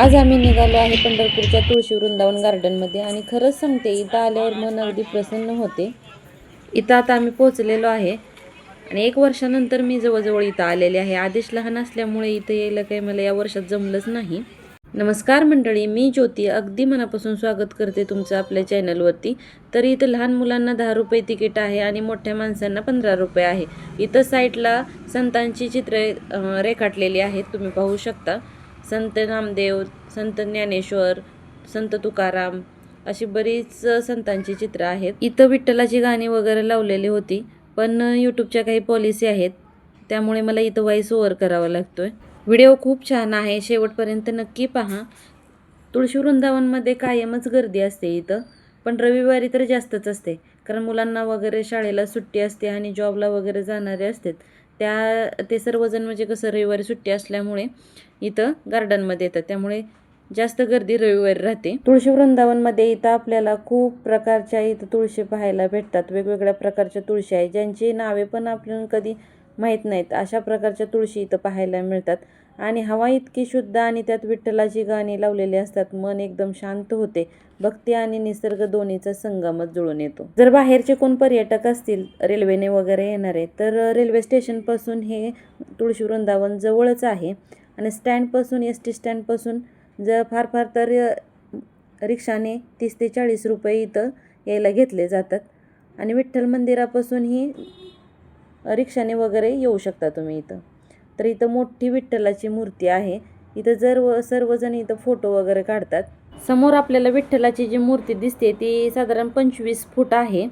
आज आम्ही निघालो आहे पंढरपूरच्या तुळशी वृंदावन गार्डनमध्ये आणि खरंच सांगते इथं आल्यावर मन अगदी प्रसन्न होते. इथं आता आम्ही पोचलेलो आहे आणि एक वर्षानंतर मी जवळजवळ इथं आलेले आहे. आदेश लहान असल्यामुळे इथं यायला काही मला या वर्षात जमलंच नाही. नमस्कार मंडळी मी ज्योती. अगदी मनापासून स्वागत करते तुमचं आपल्या चॅनलवरती तर इथं लहान मुलांना दहा रुपये तिकीट आहे आणि मोठ्या माणसांना पंधरा रुपये आहे. इथं साईडला संतांची चित्रे रेखाटलेली आहेत तुम्ही पाहू शकता. संत नामदेव संत ज्ञानेश्वर संत तुकाराम अशी बरीच संतांची चित्रं आहेत. इथं विठ्ठलाची गाणी वगैरे लावलेली होती पण यूट्यूबच्या काही पॉलिसी आहेत त्यामुळे मला इथं व्हॉइस ओवर करावा लागतो आहे व्हिडिओ खूप छान आहे शेवटपर्यंत नक्की पहा. तुळशी वृंदावनमध्ये कायमच गर्दी असते इथं पण रविवारी तर जास्तच असते कारण मुलांना वगैरे शाळेला सुट्टी असते आणि जॉबला वगैरे जाणारे असतात. त्या ते सर्वजण म्हणजे कसं रविवारी सुट्टी असल्यामुळे इथं गार्डनमध्ये येतात. त्यामुळे जास्त गर्दी रविवारी राहते. तुळशी वृंदावनमध्ये इथं आपल्याला खूप प्रकारच्या इथं तुळशी पाहायला भेटतात. वेगवेगळ्या प्रकारच्या तुळशी आहेत. ज्यांची नावे पण आपल्याला कधी माहीत नाहीत. अशा प्रकारच्या तुळशी इथं पाहायला मिळतात. आणि हवा इतकी शुद्ध आणि त्यात विठ्ठलाची गाणी लावलेली असतात मन एकदम शांत होते. भक्ती आणि निसर्ग दोन्हीचा संगमच जुळून येतो. जर बाहेरचे कोण पर्यटक असतील रेल्वेने वगैरे येणारे तर रेल्वे स्टेशनपासून हे तुळशी वृंदावन जवळच आहे. आणि स्टँडपासून एस टी स्टँडपासून जर फार फार तर रिक्षाने तीस ते चाळीस रुपये इथं यायला घेतले जातात. आणि विठ्ठल मंदिरापासूनही रिक्षाने वगैरे येऊ शकता तुम्ही इथं. तर इथं मोठी विठ्ठलाची मूर्ती आहे. इथं जर सर्वजण इथं फोटो वगैरे काढतात. समोर आपल्याला विठ्ठलाची जी मूर्ती दिसते ती साधारण पंचवीस फूट आहे.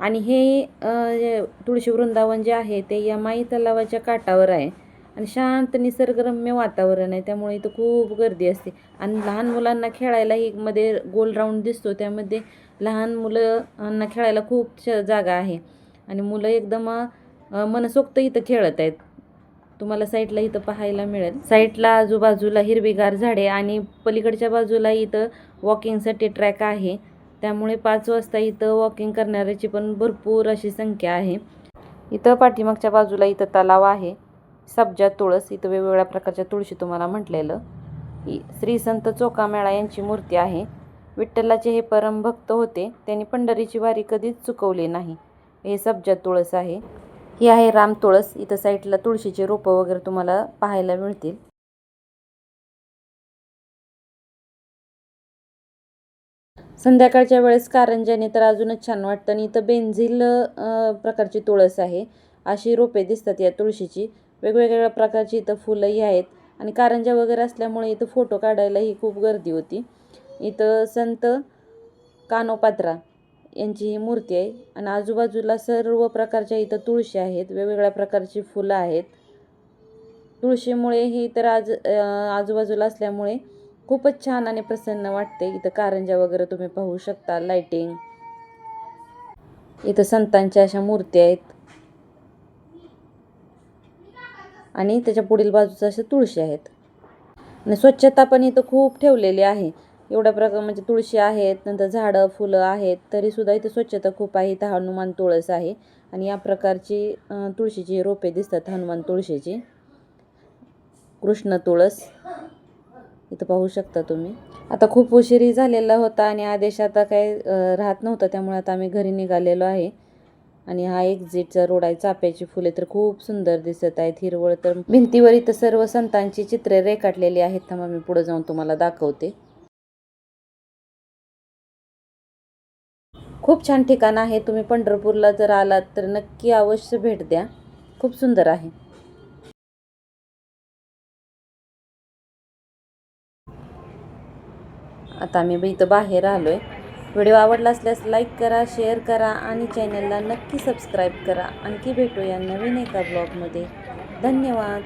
आणि हे तुळशी वृंदावन जे आहे ते या माई तलावाच्या काठावर आहे. आणि शांत निसर्गरम्य वातावरण आहे. त्यामुळे इथं खूप गर्दी असते. आणि लहान मुलांना खेळायलाही मध्ये गोल राऊंड दिसतो. त्यामध्ये लहान मुलांना खेळायला खूप जागा आहे. आणि मुलं एकदम मनसोक्त इथं खेळत आहेत. तुम्हाला साईडला इथं पाहायला मिळेल. साईडला आजूबाजूला हिरवीगार झाडे आणि पलीकडच्या बाजूला इथं वॉकिंगसाठी ट्रॅक आहे. त्यामुळे पाच वाजता इथं वॉकिंग करणाऱ्याची पण भरपूर अशी संख्या आहे. इथं पाठीमागच्या बाजूला इथं तलाव आहे. सब्जा तुळस इथं वेगवेगळ्या प्रकारच्या तुळशी तुम्हाला म्हटलेलं. श्री संत चोकामेळा यांची मूर्ती आहे. विठ्ठलाचे हे परम भक्त होते. त्यांनी पंढरीची वारी कधीच चुकवली नाही. हे सब्जा तुळस आहे. ही आहे राम तुळस. इथं साईडला तुळशीचे रोपं वगैरे तुम्हाला पाहायला मिळतील. संध्याकाळच्या वेळेस कारंजाने तर अजूनच छान वाटतं आणि इथं बेंझिल प्रकारची तुळस आहे. अशी रोपे दिसतात या तुळशीची. वेगवेगळ्या प्रकारची इथं फुलंही आहेत. आणि कारंजा वगैरे असल्यामुळे इथं फोटो काढायलाही खूप गर्दी होती. इथं संत कानोपात्रा यांची ही मूर्ती आहे. आणि आजूबाजूला सर्व प्रकारच्या इथं तुळशी आहेत. वेगवेगळ्या प्रकारची फुलं आहेत. तुळशीमुळे ही तर आज आजूबाजूला असल्यामुळे खूपच छान आणि प्रसन्न वाटते. इथं कारंजा वगैरे तुम्ही पाहू शकता. लाइटिंग. इथं संतांच्या अशा मूर्ती आहेत. आणि त्याच्या पुढील बाजूचं अशा तुळशी आहेत. आणि स्वच्छता पण इथं खूप ठेवलेली आहे. एवढ्या प्रकार म्हणजे तुळशी आहेत नंतर झाडं फुलं आहेत तरीसुद्धा इथं स्वच्छता खूप आहे. इथं हनुमान तुळस आहे आणि या प्रकारची तुळशीची रोपे दिसतात हनुमान तुळशीची. कृष्ण तुळस. इथं पाहू शकता तुम्ही. आता खूप उशिरी झालेला होता आणि आदेश आता काय राहत नव्हता त्यामुळे आता आम्ही घरी निघालेलो आहे. आणि हा एक्झिटचा रोड आहे. चाप्याची फुले तर खूप सुंदर दिसत आहेत. हिरवळ तर भिंतीवर इथं सर्व संतांची चित्रे रेखाटलेली आहेत. थांबा मी पुढे जाऊन तुम्हाला दाखवते. खूप छान ठिकाण आहे. तुम्ही पंढरपूरला जर आलात तर नक्की अवश्य भेट द्या. खूप सुंदर आहे. आता आम्ही इथं बाहेर आलो आहे व्हिडिओ आवडला असल्यास लाईक करा शेअर करा आणि चॅनलला नक्की सबस्क्राईब करा. आणखी भेटूया नवीन एका ब्लॉगमध्ये. धन्यवाद.